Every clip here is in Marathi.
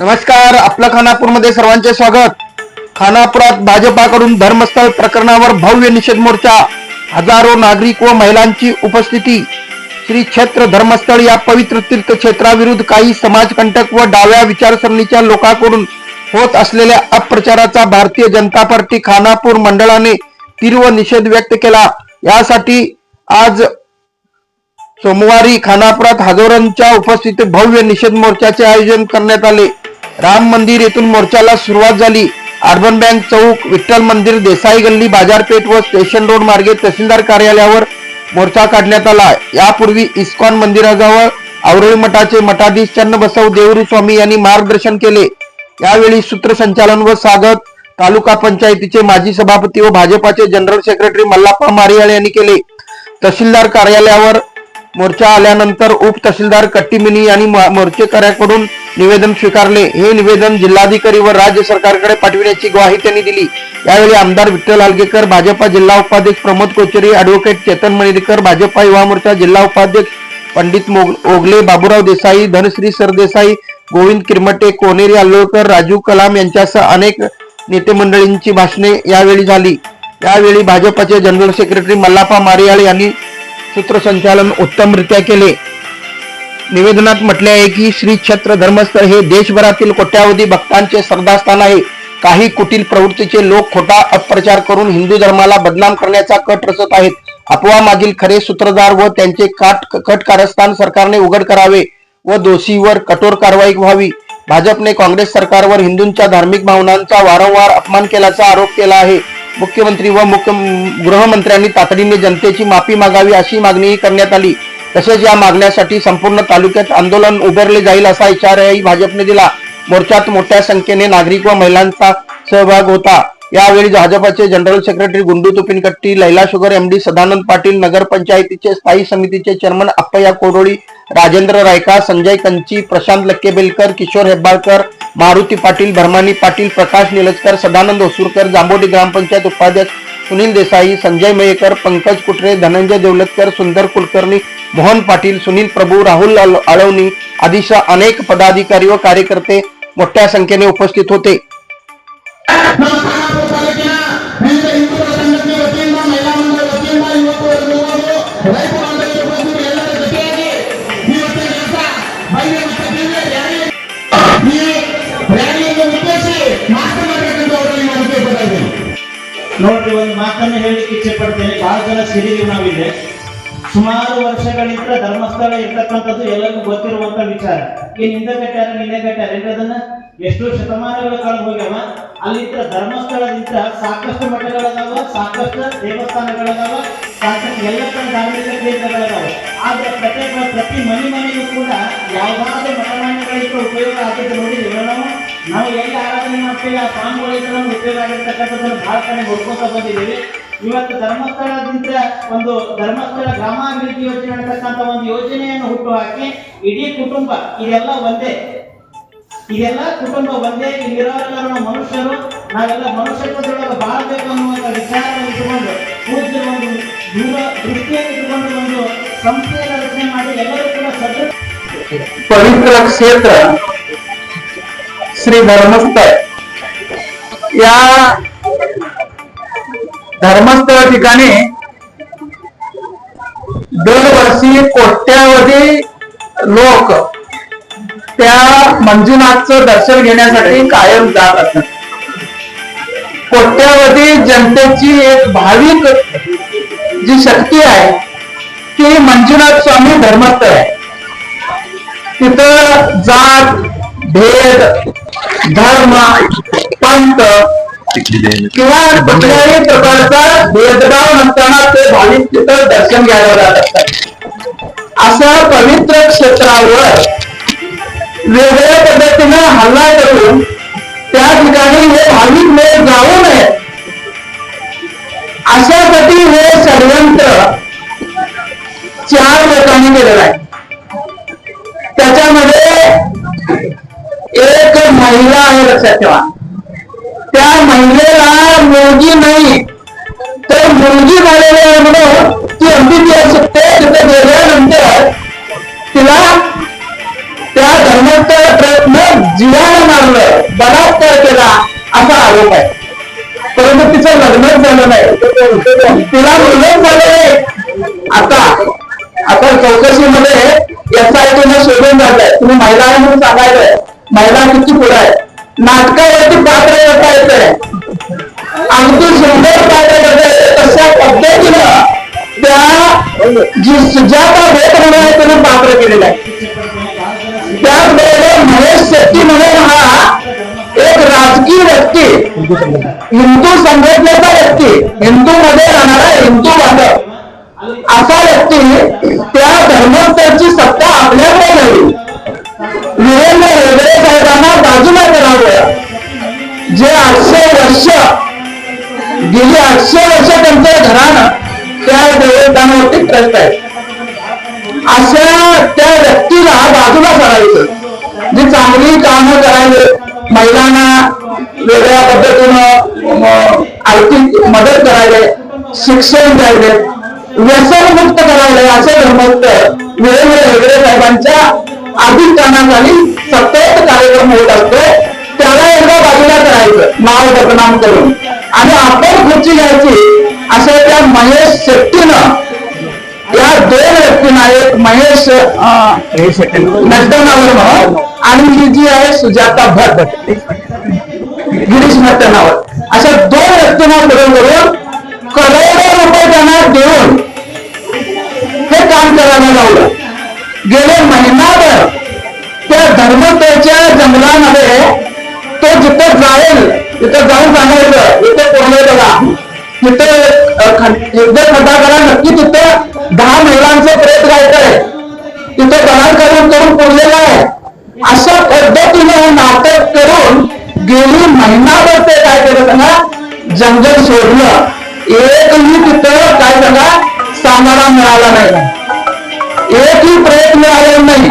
नमस्कार आपलं खानापूरमध्ये सर्वांचे स्वागत. खानापुरात भाजपाकडून धर्मस्थळ प्रकरणावर भव्य निषेध मोर्चा हजारो नागरिक व महिलांची उपस्थिती. श्री क्षेत्र धर्मस्थळ या पवित्र तीर्थक्षेत्राविरुद्ध काही समाजकंटक व डाव्या विचारसरणीच्या लोकांकडून होत असलेल्या अप्रचाराचा भारतीय जनता पार्टी खानापूर मंडळाने तीव्र निषेध व्यक्त केला. यासाठी आज सोमवारी खानापुरात हजारोंच्या उपस्थितीत भव्य निषेध मोर्चाचे आयोजन करण्यात आले. राम मंदिर येथून मोर्चाला सुरुवात झाली. अर्बन बँक चौक विठ्ठल मंदिर देसाई गल्ली बाजारपेठ व स्टेशन रोड मार्गे तहसीलदार कार्यालयावर मोर्चा काढण्यात आला. यापूर्वी इस्कॉन मंदिराजवळ आवरळी मठाचे मठाधीश चन्नबसव देवरी स्वामी यांनी मार्गदर्शन केले. यावेळी सूत्रसंचालन व स्वागत तालुका पंचायतीचे माजी सभापती व भाजपाचे जनरल सेक्रेटरी मल्लाप्पा मारियाळ यांनी केले. तहसीलदार कार्यालयावर मोर्चा आल्यानंतर उप तहसीलदार कट्टीमिनी यांनी मोर्चेकऱ्याकडून निवेदन स्वीकारले. हे निवेदन जिल्हाधिकारी व राज्य सरकारकडे पाठविण्याची ग्वाही त्यांनी दिली. यावेळी आमदार विठ्ठल आलगेकर भाजपा जिल्हा उपाध्यक्ष प्रमोद कोचेरी ॲडव्होकेट चेतन मणिरकर भाजपा युवा मोर्चा जिल्हा उपाध्यक्ष पंडित मोग- ओगले बाबूराव देसाई धनश्री सरदेसाई गोविंद किरमटे कोनेरी आल्लोळकर राजू कलाम यांच्यासह अनेक नेते मंडळींची भाषणे यावेळी झाली. यावेळी भाजपाचे जनरल सेक्रेटरी मल्लापा मारियाळ यांनी सूत्रसंचालन उत्तमरित्या केले. निवेदनात म्हटले आहे की श्री क्षेत्र धर्मस्थळ हे देशभरातील कोट्यावधी भक्तांचे श्रद्धास्थान आहे. काही कुटील प्रवृत्तीचे लोक खोटा अपप्रचार करून हिंदू धर्माला बदनाम करण्याचा कट रचत आहेत. अफवा मागील खरे सूत्रधार व त्यांचे काट कट कारस्थान सरकारने उघड करावे व दोषीवर कठोर कारवाई व्हावी. भाजपने काँग्रेस सरकारवर हिंदूंच्या धार्मिक भावनांचा वारंवार अपमान केल्याचा आरोप केला आहे. मुख्यमंत्री व मुख्य गृहमंत्र्यांनी तातडीने जनतेची माफी मागावी अशी मागणीही करण्यात आली. तसेच या मागण्यासाठी संपूर्ण तालुक्यात आंदोलन उभारले जाईल असा इशाराही भाजपने दिला. मोर्चात मोठ्या संख्येने नागरिक व महिलांचा सहभाग होता. यावेळी भाजपाचे general secretary Gundu Tupinkatti Laila sugar MD Sadanand Patil नगरपंचायतीचे स्थायी समितीचे चेअरमन अप्पया कोरोळी राजेंद्र रायका संजय कंची प्रशांत लक्केबेलकर किशोर हेब्बाळकर मारुती पाटील भरमानी पाटील प्रकाश निलजकर सदानंद ओसूरकर जांबोडी ग्रामपंचायत उपाध्यक्ष सुनील देसाई संजय मयेकर पंकज कुटरे धनंजय देवलतकर सुंदर कुलकर्णी मोहन पाटील सुनील प्रभू राहुल आळवणी आदीसह अनेक पदाधिकारी व कार्यकर्ते मोठ्या संख्येने उपस्थित होते. ನೋಡ್ರಿ, ಒಂದು ಮಾತನ್ನು ಹೇಳಲಿಕ್ಕೆ ಇಚ್ಛೆ ಪಡ್ತೇನೆ. ಬಹಳ ಜನ ಸಿರಿಗೆ ನಾವಿದೆ ಸುಮಾರು ವರ್ಷಗಳಿಂದ ಧರ್ಮಸ್ಥಳ ಇರ್ತಕ್ಕಂಥದ್ದು ಎಲ್ಲರಿಗೂ ಗೊತ್ತಿರುವಂತ ವಿಚಾರ. ಏನ್ ಹಿಂದೆ ಕಟ್ಟಾರ ನಿನ್ನೆ ಕಟ್ಟಾರ ಅದನ್ನ? ಎಷ್ಟೋ ಶತಮಾನಗಳ ಕಾಲ ಹೋಗ್ಯಾವ. ಅಲ್ಲಿಂದ ಧರ್ಮಸ್ಥಳದಿಂದ ಸಾಕಷ್ಟು ಮಠಗಳದಾವ, ಸಾಕಷ್ಟು ದೇವಸ್ಥಾನಗಳದಾವ, ಸಾಕಷ್ಟು ಎಲ್ಲ ಧಾರ್ಮಿಕ ಕೇಂದ್ರಗಳದಾವ. ಆದ್ರೆ ಪ್ರತ್ಯೇಕ ಪ್ರತಿ ಮನೆ ಮನೆಗೂ ಕೂಡ ಯಾವುದಾದ್ರೂ ಮಠಮಾನ್ಯಗಳಿಂದ ಉಪಯೋಗ ಆಗುತ್ತೆ ನೋಡಿ ನಾವು? ನಾವು ಎಲ್ಲಿ ಆರಾಧನೆ ಮಾಡ್ತೀವಿ, ಆ ಸ್ವಾಮಿಗಳಿಂದ ನಮ್ಗೆ ಉಪಯೋಗ ಆಗಿರ್ತಕ್ಕಂಥದ್ದನ್ನು ಭಾಳ ಕಡೆ ಬಂದಿದ್ದೀವಿ. ಇವತ್ತು ಧರ್ಮಸ್ಥಳದಿಂದ ಒಂದು ಧರ್ಮಸ್ಥಳ ಗ್ರಾಮಾಭಿವೃದ್ಧಿ ಯೋಜನೆ ಅಂತಕ್ಕಂಥ ಒಂದು ಯೋಜನೆಯನ್ನು ಹುಟ್ಟು ಹಾಕಿ, ಇಡೀ ಕುಟುಂಬ, ಇದೆಲ್ಲ ಒಂದೇ. ಇದೆಲ್ಲ ಕುಟುಂಬ ಒಂದೇ ಇಲ್ಲಿರೋರೆಲ್ಲ ನಾವು ಮನುಷ್ಯರು ನಾವೆಲ್ಲ ಮನುಷ್ಯತ್ವದೊಳಗೆ ಬಾಳ್ಬೇಕು ಅನ್ನುವಂಥ ವಿಚಾರವನ್ನು ಇಟ್ಟುಕೊಂಡು ಪೂಜ್ಯ ಒಂದು ದೂರ ದೃಷ್ಟಿಯನ್ನು ಇಟ್ಟುಕೊಂಡು ಒಂದು ಸಂಸ್ಥೆಯನ್ನು ರಚನೆ ಮಾಡಿ ಎಲ್ಲರೂ ಕೂಡ ಸದೃಢ पवित्र क्षेत्र श्री धर्मस्थळ या धर्मस्थळ ठिकाणी दरवर्षी कोट्यावधी लोक त्या मंजुनाथचं दर्शन घेण्यासाठी कायम जात असतात. कोट्यावधी जनतेची एक भाविक जी शक्ती आहे ती मंजुनाथ स्वामी धर्मस्थ आहे. तिथं जात भेद धर्म पंथ किंवा कुठल्याही प्रकारचा भेदभाव नसताना ते भाविक तिथं दर्शन घ्यायला जात असतात. अशा पवित्र क्षेत्रावर वेगळ्या पद्धतीनं हल्ला करून त्या ठिकाणी हे भाविक लोक जाऊ नये. अशासाठी हे षडयंत्र चार लोकांनी केलेलं आहे. त्याच्यामध्ये एक महिला आहे लक्षात ठेवा. त्या महिलेला मुलगी नाही. तर मुलगी झालेली आहे म्हणून ती एमबीबीएस शिकते तिथे गेल्यानंतर तिला बलात्कार केला असा आरोप आहे. परंतु तिचं लग्नच झालं नाही. तिला मुलं झाले आता आता चौकशीमध्ये एस आय टीने शोधून जात तुम्ही महिला आहे म्हणून सांगायचंय. महिला किती पुढे आहे? नाटकावरती पात्र करता येतंय अगदी सुंदर पात्र करता येते तशा पद्धतीनं त्या जी सुजाता भेट म्हणून आहे त्याने पात्र केलेलं आहे. त्याचबरोबर महेश शेट्टी म्हणून हा एक राजकीय व्यक्ती. हिंदू संघटनेचा व्यक्ती. हिंदू मध्ये राहणारा हिंदू बांधव. असा व्यक्ती त्या धर्मस्थळची सत्ता आपल्याकडे झाली. वीरेंद्र हेगडे साहेबांना बाजूला करावं. जे आठशे वर्ष गेली आठशे वर्ष त्यांचं घराणं त्या देवस्थानावरती ट्रस्ट आहे. अशा त्या व्यक्तीला बाजूला करायचं जे चांगली कामं करायले महिलांना वेगळ्या पद्धतीनं आर्थिक मदत करायला शिक्षण द्यायले व्यसनमुक्त करायला असे धर्मस्थ वेगवेगळे हेगडे साहेबांच्या अधिष्ठानाखाली सतत कार्यक्रम होत असतो. त्याला एकदा बाजूला करायचं नाव बदनाम करून. आणि आपण खुर्ची घ्यायची अशा त्या महेश शेट्टीनं या दोन व्यक्तींना एक महेश नड्डनावर आणि ही जी आहे सुजाता भट गिरीश नड्डनावर अशा दोन व्यक्तींना पुढे करून करोडो रुपये त्यांना देऊन हे काम करायला लावलं. गेले महिनाभर त्या धर्मतेच्या जंगलामध्ये तो जिथं जाईल तिथं जाऊन सांगायचं इथं कोरले बघा तिथे युद्ध खड्डा करा नक्की तिथे दहा महिलांचे प्रेत राहायचंय तिथे बलात्कारण करून कोरलेलं आहे. अशा पद्धतीने हे नाटक करून गेली महिनाभर ते काय केलं सांगा? जंगल सोडलं. एकही तिथं काय सांगा? सामाना मिळाला नाही. एकही प्रेत मिळाले नाही.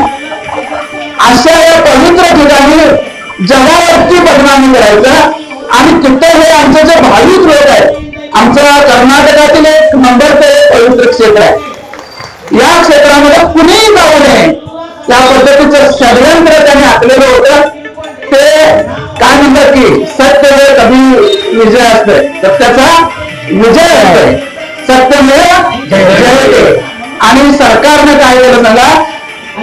अशा या पवित्र ठिकाणी जगावरती बदनामी करायचं. आणि तिथं हे आमचे जे भाविक लोक आहेत आमचं कर्नाटकातील एक नंबरचं एक पवित्र क्षेत्र आहे. या क्षेत्रामध्ये कुणीही जाऊ नये. या पद्धतीचं षडयंत्र त्यांनी आखलेलं होतं. ते काय म्हणतात की सत्य कधी विजय असते सत्याचा विजय असतोय. सत्यमेव जयते आणि सरकारनं काय केलं सांगा?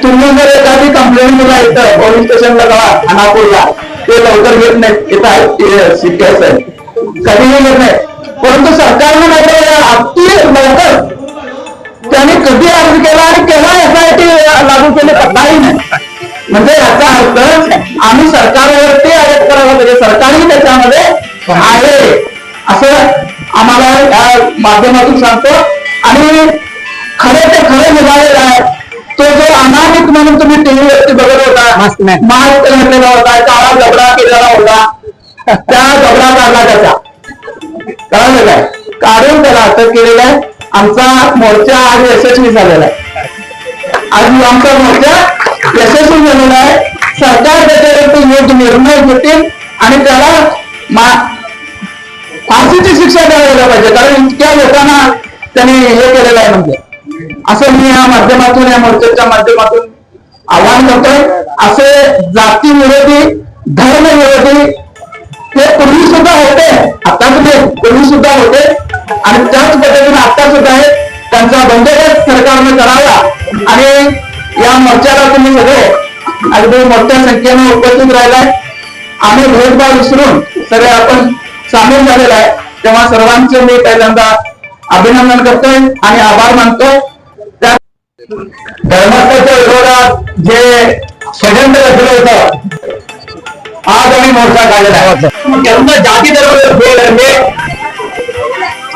तुम्ही जर एखादी कंप्लेंट दिला इथं पोलीस स्टेशनला कळा खानापूरला ते लवकर घेत नाही इथं शिकायचं कधीही घेत नाही परंतु सरकारनं नाही तर अति लवकर त्याने कधी अर्ज केला आणि केव्हा एसआयटी लागू केले नाही. म्हणजे याचा अर्थ आम्ही सरकारवरती आरोप करायला पाहिजे. सरकारही त्याच्यामध्ये आहे. असं आम्हाला या माध्यमातून सांगतो. आणि खरे ते खरे निघालेलं आहे तो जो अनामिक म्हणून तुम्ही टीव्ही वरती बघत होता मास्क घातलेला होता काळा जबडा केलेला होता त्या जबडा काढला त्याचा. कळलं काय? कारण त्याला अटक केलेला आहे. आमचा मोर्चा आज यशस्वी झालेला आहे. आज आमचा मोर्चा यशस्वी झालेला आहे. सरकार त्याच्यावरती योग्य निर्णय घेतील आणि त्याला फाशीची शिक्षा द्यायला पाहिजे. कारण इतक्या लोकांना त्यांनी हे केलेलं आहे म्हणजे. असं मी या माध्यमातून या मोर्चाच्या माध्यमातून आवाहन करतोय. असे जाती विरोधी धर्म विरोधी ते पूर्वी सुद्धा होते. आता पूर्वी सुद्धा होते. आणि त्याच पद्धतीने आता सुद्धा आहे त्यांचा बंदोबस्त सरकारने करावा. आणि या मोर्चाला तुम्ही सगळे अगदी मोठ्या संख्येने उपस्थित राहिलाय. आम्ही भेदभाव विसरून सगळे आपण सामील झालेला आहे. तेव्हा सर्वांचे मी पहिल्यांदा अभिनंदन करतोय आणि आभार मानतोय. त्या धर्मस्थळच्या विरोधात जे षडयंत्र रचलं होतं आज आम्ही मोर्चा काढलेला आहे. ಎಲ್ಲ ಜಾತಿ ಧರ್ಮದ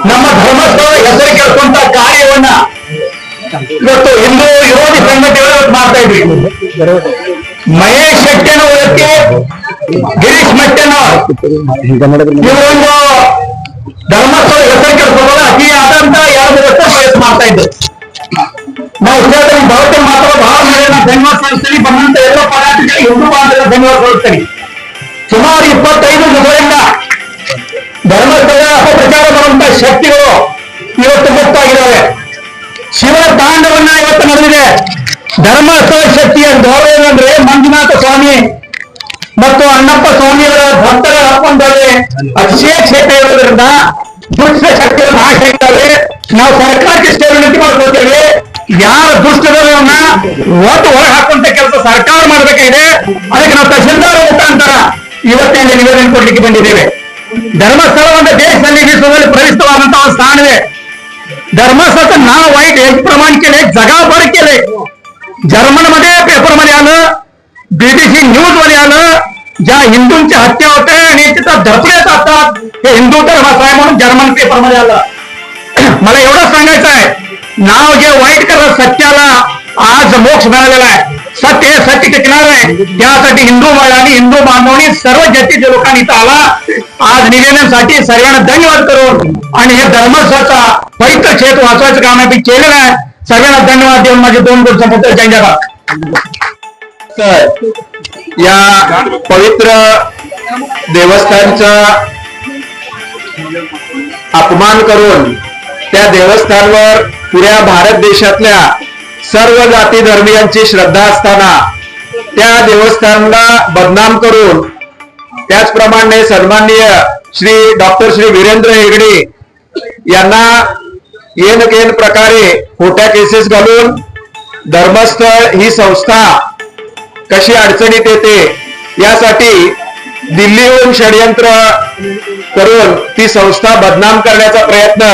ನಮ್ಮ ಧರ್ಮಸ್ಥಳ ಹೆಸರು ಕೇಳ್ಕೊಂತ ಕಾರ್ಯವನ್ನ ಇವತ್ತು ಹಿಂದೂ ವಿರೋಧಿ ಸಂಘಟನೆಗಳು ಮಾಡ್ತಾ ಇದ್ವಿ. ಮಹೇಶ್ ಶೆಟ್ಟಿನ ಗಿರೀಶ್ ಈ ಇವರೊಂದು ಧರ್ಮಸ್ಥಳ ಹೆಸರು ಕೇಳ್ಕೊಳ್ಳೋದು ಅತಿ ಆದಂತ ಎರಡು ವರ್ಷ ಪ್ರಯತ್ನ ಮಾಡ್ತಾ ಇದ್ರು ನಾವು ಹೇಳ್ತೀವಿ ಬಹಳ ಮಾತ್ರ ಬಹಳ ಧನ್ಯವಾದ ಸಲ್ಲಿಸ್ತೀವಿ ಬಂದಂತ ಎಲ್ಲ ಪರಾಟಿಗೆ ಹಿಂದೂ ಬಾಂಧವ ಧನ್ಯವಾದ ಸಲ್ಲಿಸ್ತೀವಿ ಸುಮಾರು ಇಪ್ಪತ್ತೈದು ಯುಗಗಳಿಂದ ಧರ್ಮಸ್ಥಳ ಪ್ರಚಾರ ಮಾಡುವಂತ ಶಕ್ತಿಗಳು ಇವತ್ತು ಮುಕ್ತಾಗಿದ್ದಾವೆ. ಶಿವ ತಾಂಡವನ್ನ ಇವತ್ತು ನಡೆದಿದೆ. ಧರ್ಮಸ್ಥಳ ಶಕ್ತಿಯ ಗೌರವ ಏನಂದ್ರೆ ಮಂಜುನಾಥ ಸ್ವಾಮಿ ಮತ್ತು ಅಣ್ಣಪ್ಪ ಸ್ವಾಮಿಯವರ ಭಕ್ತರ ಅತಿಶಯ ಕ್ಷೇತ್ರ ಇರೋದ್ರಿಂದ ದುಷ್ಟ ಶಕ್ತಿಯನ್ನು ನಾಶ ಇದ್ದಾವೆ ನಾವು ಸರ್ಕಾರಕ್ಕೆ ಸ್ಟೇಟ್ಮೆಂಟ್ ಮಾಡ್ಕೊಳ್ತೇವೆ. ಯಾರ ದುಷ್ಟಗಳನ್ನ ಒಟ್ಟು ಹೊರ ಹಾಕುವಂತ ಕೆಲಸ ಸರ್ಕಾರ ಮಾಡಬೇಕಾಗಿದೆ. ಅದಕ್ಕೆ ನಾವು ತಹಶೀಲ್ದಾರ್ ಮುಖಾಂತರ ಇವತ್ತಿನ ನಿವೇದನೆ ಕೊಡ್ಲಿಕ್ಕೆ ಬಂದಿದ್ದೇವೆ ಧರ್ಮಸ್ಥಳವನ್ನು ದೇಶದಲ್ಲಿ ವಿಶ್ವದಲ್ಲಿ ಪ್ರವಿಷ್ಟವಾದಂತಹ ಒಂದು ಸ್ಥಾನವೇ धर्माचं नाव वाईट एक प्रमाण केले जगाभर केले जर्मनमध्ये पेपरमध्ये आलं बीबीसी न्यूज मध्ये आलं ज्या हिंदूंच्या हत्या होते आणि तिथं धडपडे जातात हे हिंदू धर्माचं आहे म्हणून जर्मन पेपरमध्ये आलं मला एवढं सांगायचं आहे नाव जे वाईट करत सत्याला आज मोक्ष मिळालेला आहे सत्य हे सत्य टिकणार आहे त्यासाठी हिंदू आणि हिंदू बांधवांनी सर्व जातीच्या लोकांनी इथं आला. आज निवेदनासाठी सर्वांना धन्यवाद करून आणि हे धर्मस्थाचा पवित्र क्षेत्र वाचवायचं काम आम्ही केलेलं आहे. सर्वांना धन्यवाद देऊन माझे दोन गोष्ट संपत्ती जयंत या पवित्र देवस्थानचा अपमान करून त्या देवस्थानवर पुऱ्या भारत देशातल्या सर्व जाती धर्मियांची श्रद्धा असताना त्या देवस्थानला बदनाम करून त्याचप्रमाणे सन्माननीय श्री डॉक्टर श्री वीरेंद्र हेगडे यांना येन केन प्रकारे खोट्या केसेस घालून धर्मस्थळ ही संस्था कशी अडचणीत येते यासाठी दिल्लीहून षडयंत्र करून ती संस्था बदनाम करण्याचा प्रयत्न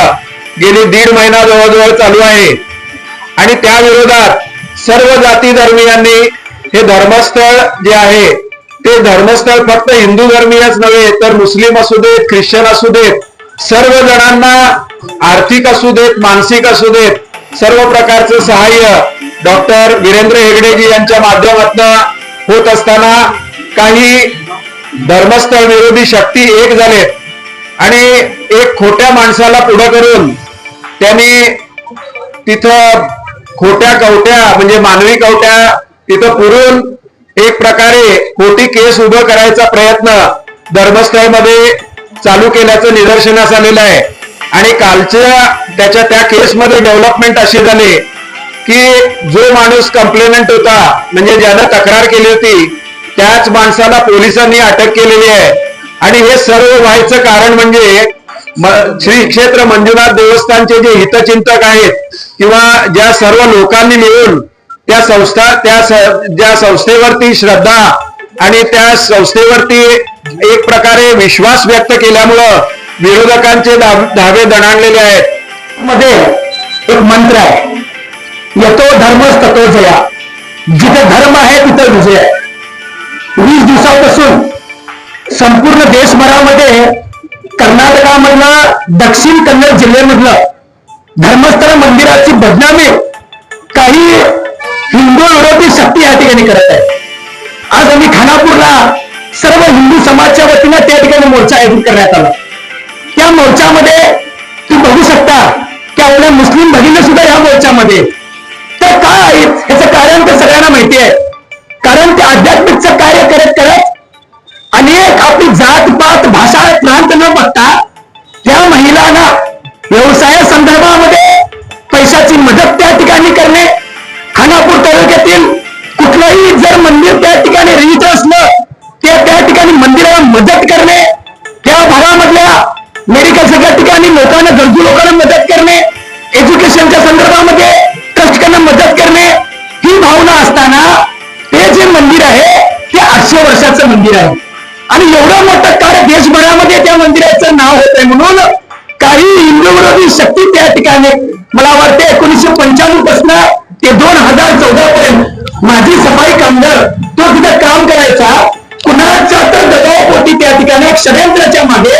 गेली दीड महिना जवळजवळ चालू आहे. आणि त्या विरोधात सर्व जाती धर्मीयांनी हे धर्मस्थळ जे आहे ते धर्मस्थळ फक्त हिंदू धर्मीयच नव्हे तर मुस्लिम असू देत ख्रिश्चन असू देत सर्व जणांना आर्थिक असू देत मानसिक असू देत सर्व प्रकारचं सहाय्य डॉक्टर वीरेंद्र हेगडेजी यांच्या माध्यमातून होत असताना काही धर्मस्थळ विरोधी शक्ती एक झालेत. आणि एक खोट्या माणसाला पुढं करून त्यांनी तिथं खोट्या कवट्या म्हणजे मानवी कवट्या तिथं पुरून एक प्रकारे खोटी केस उभं करायचा प्रयत्न धर्मस्थळमध्ये चालू केल्याचं निदर्शनास आलेलं आहे. आणि कालच्या त्याच्या त्या केसमध्ये डेव्हलपमेंट अशी झाली की जो माणूस कंप्लेनंट होता म्हणजे ज्यानं तक्रार केली होती त्याच माणसाला पोलिसांनी अटक केलेली आहे. आणि हे सर्व व्हायचं कारण म्हणजे श्री क्षेत्र मंजुनाथ देवस्थानचे जे हितचिंतक आहेत किंवा ज्या सर्व लोकांनी मिळून त्या संस्था त्या ज्या संस्थेवरती श्रद्धा आणि त्या संस्थेवरती एक प्रकारे विश्वास व्यक्त केल्यामुळं विरोधकांचे धावे दणाणलेले आहेत. मध्ये एक मंत्र आहे. यतो धर्मच ततो जया. जिथे धर्म आहे तिथं विजय आहे. वीस दिवसापासून संपूर्ण देशभरामध्ये कर्नाटकामधलं दक्षिण कन्नड जिल्ह्यामधलं धर्मस्थळ मंदिराची बदनामी काही हिंदू विरोधी शक्ती या ठिकाणी करत आहे आज आम्ही खानापूरला सर्व हिंदू समाजच्या वतीनं त्या ठिकाणी मोर्चा आयोजित करण्यात आला. त्या मोर्चामध्ये तुम्ही बघू शकता की आपल्या मुस्लिम भगिनी सुद्धा या मोर्चामध्ये. तर काय आहेत? याचं कारण तर सगळ्यांना माहिती आहे. न बघता त्या महिलांना व्यवसाया संदर्भामध्ये पैशाची मदत त्या ठिकाणी करणे खानापूर तालुक्यातील कुठलंही जर मंदिर त्या ठिकाणी रिच असलं ते त्या ठिकाणी मंदिराला मदत करणे त्या भागामधल्या मेडिकल सगळ्या ठिकाणी लोकांना गरजू लोकांना मदत करणे एज्युकेशनच्या संदर्भामध्ये कष्टकांना मदत करणे ही भावना असताना ते जे मंदिर आहे ते आठशे वर्षाचं मंदिर आहे. आणि एवढं मोठं कार्य देशभरामध्ये त्या मंदिराचं नाव होत आहे म्हणून काही हिंदू विरोधी शक्ती त्या ठिकाणी मला वाटते एकोणीसशे पंच्याण्णवपासून ते दोन हजार चौदा पर्यंत माझी सफाई कामगार तो तिथे काम करायचा. कुणाच्या तर दबावपोटी त्या ठिकाणी एक षडयंत्राच्या मागे.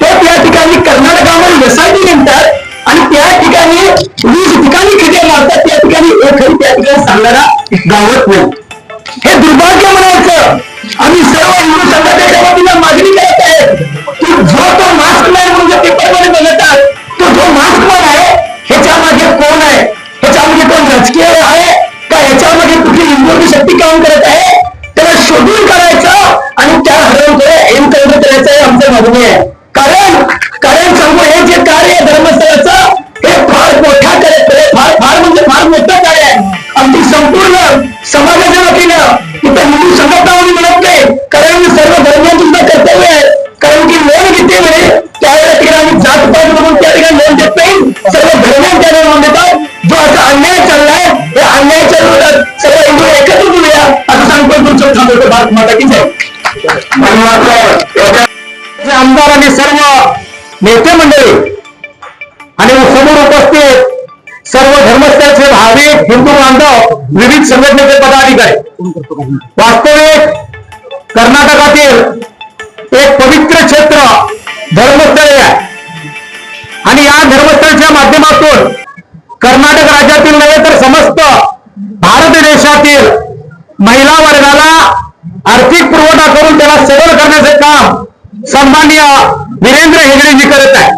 तो त्या ठिकाणी कर्नाटकामध्ये वसायटी नेमतात आणि त्या ठिकाणी वीस ठिकाणी खिडे मारतात त्या ठिकाणी एकही त्या ठिकाणी सांगणारा गावत नाही. हे दुर्भाग्य म्हणायचं. आम्ही सर्व हिंदू संघटनेच्या वतीनं मागणी करत आहे की जो तो मास्क नाही म्हणून जे पेपरमध्ये बघतात तो जो मास्क तुमचं थांबवतो भारत माता की जय आमदार आणि सर्व नेते मंडळी आणि समोर उपस्थित सर्व धर्मस्थळचे भाविक हिंदू बांधव विविध संघटनेचे पदाधिकारी. वास्तविक कर्नाटकातील एक पवित्र क्षेत्र धर्मस्थळ आहे. आणि या धर्मस्थळच्या माध्यमातून कर्नाटक राज्यातील नव्हे तर समस्त भारत देशातील महिला वर्गाला आर्थिक पुरवठा करून त्याला सबल करण्याचे काम सन्माननीय वीरेंद्र हेगडेजी करत आहे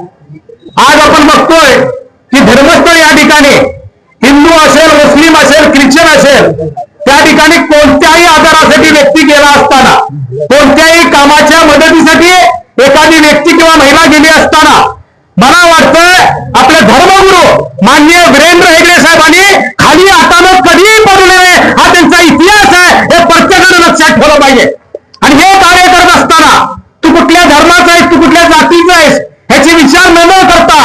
आज आपण बघतोय की धर्मस्थळ या ठिकाणी हिंदू असेल मुस्लिम असेल ख्रिश्चन असेल त्या ठिकाणी कोणत्याही आजारासाठी व्यक्ती गेला असताना कोणत्याही कामाच्या मदतीसाठी एखादी व्यक्ती किंवा महिला गेली असताना मला वाटतं आपले धर्मगुरू माननीय वीरेंद्र हेगडे साहेबांनी खाली हातानं कधीही पडू नये हा त्यांचा इतिहास आहे हे प्रत्येकानं लक्षात ठेवलं पाहिजे. आणि हे कार्य करत असताना तू कुठल्या धर्माचा आहेस तू कुठल्या जातीचा आहेस ह्याची विचार न न करता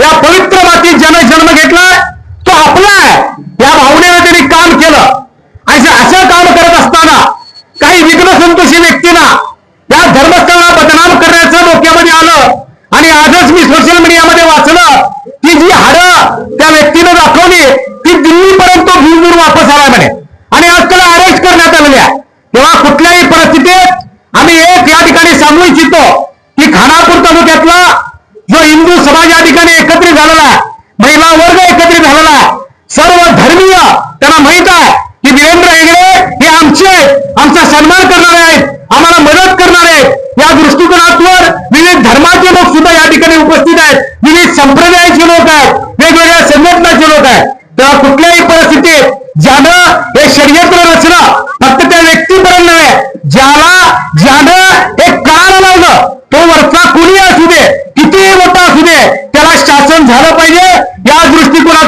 या पवित्र मातीत ज्याने जन्म घेतलाय तो आपला आहे या भावनेने त्यांनी काम केलं आणि जे असं काम करत असताना काही विघ्न संतोषी व्यक्तींना या धर्मस्थळाला बदनाम करण्याचं डोक्यामध्ये आलं आणि आजच मी सोशल मीडियामध्ये वाचलं की जी हाडं त्या व्यक्तीनं दाखवली ती दिल्लीपर्यंत घेऊन वापस आला म्हणे आणि आज त्याला अरेस्ट करण्यात आलेली आहे तेव्हा कुठल्याही परिस्थितीत आम्ही एक या ठिकाणी सांगू इच्छितो की खानापूर तालुक्यातला जो हिंदू समाज या ठिकाणी एकत्रित झालेला महिला वर्ग एकत्रित झालेला सर्व धर्मीय त्यांना माहीत आहे की वीरेंद्र हेगडे हे आमचे आहेत आमचा सन्मान करणारे आहेत आम्हाला मदत करणारे आहेत. या दृष्टिकोनातवर विविध धर्माचे लोक सुद्धा या ठिकाणी उपस्थित आहेत. विविध संप्रदायाचे लोक आहेत वेगवेगळ्या संघटनाचे लोक आहेत. तेव्हा कुठल्याही परिस्थितीत ज्यानं हे षडयंत्र रचलं फक्त त्या व्यक्तीपर्यंत नव्हे ज्याला ज्यानं हे काळ लावलं तो वरचा कुणी असू दे कितीही मोठा असू दे त्याला शासन झालं पाहिजे या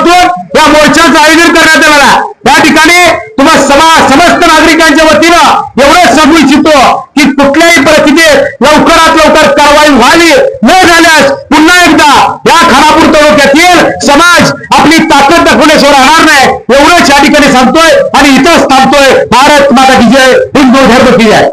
दृष्टिकोनातून या मोर्चाचं आयोजन करण्यात येणार आहे. या ठिकाणी तुम्हा समा समस्त नागरिकांच्या वतीनं एवढंच सांगू इच्छितो की कुठल्याही परिस्थितीत लवकरात लवकर कारवाई व्हावी. न झाल्यास पुन्हा एकदा या खानापूर तालुक्यातील समाज आपली ताकद दाखवल्याशिवाय राहणार नाही. एवढंच या ठिकाणी सांगतोय आणि इथंच थांबतोय. भारत माता की जय. हिंदू धर्म की जय.